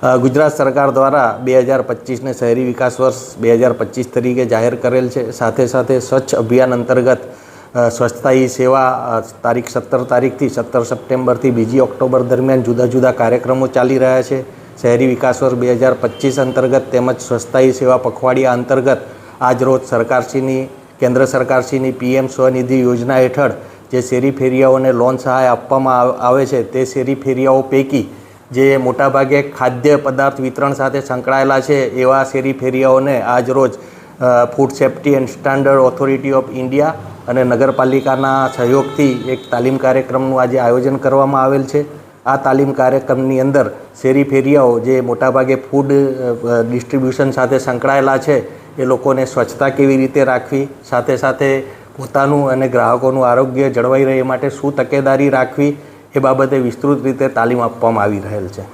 ગુજરાત સરકાર દ્વારા બે હજાર પચીસને શહેરી વિકાસ વર્ષ બે હજાર પચીસ તરીકે જાહેર કરેલ છે. સાથે સાથે સ્વચ્છ અભિયાન અંતર્ગત સ્વચ્છતા હી સેવા તારીખ સત્તર તારીખથી સત્તર સપ્ટેમ્બરથી બીજી ઓક્ટોબર દરમિયાન જુદા જુદા કાર્યક્રમો ચાલી રહ્યા છે. શહેરી વિકાસ વર્ષ બે હજાર પચીસ અંતર્ગત તેમજ સ્વચ્છતા હી સેવા પખવાડિયા અંતર્ગત આજરોજ સરકારશ્રીની, કેન્દ્ર સરકારશ્રીની પીએમ સ્વનિધિ યોજના હેઠળ જે શેરી ફેરિયાઓને લોન સહાય આપવામાં આવે છે, તે શેરી ફેરિયાઓ પૈકી જે મોટાભાગે ખાદ્ય પદાર્થ વિતરણ સાથે સંકળાયેલા છે, એવા શેરી ફેરિયાઓને આજરોજ Food Safety and Standard Authority of India અને નગરપાલિકાના સહયોગથી એક તાલીમ કાર્યક્રમનું આજે આયોજન કરવામાં આવેલ છે. આ તાલીમ કાર્યક્રમની અંદર શેરી ફેરિયાઓ જે મોટાભાગે ફૂડ ડિસ્ટ્રીબ્યુશન સાથે સંકળાયેલા છે, એ લોકોને સ્વચ્છતા કેવી રીતે રાખવી, સાથે સાથે પોતાનું અને ગ્રાહકોનું આરોગ્ય જળવાઈ રહે માટે શું તકેદારી રાખવી એ બાબતે વિસ્તૃત રીતે તાલીમ આપવામાં આવી રહેલ છે.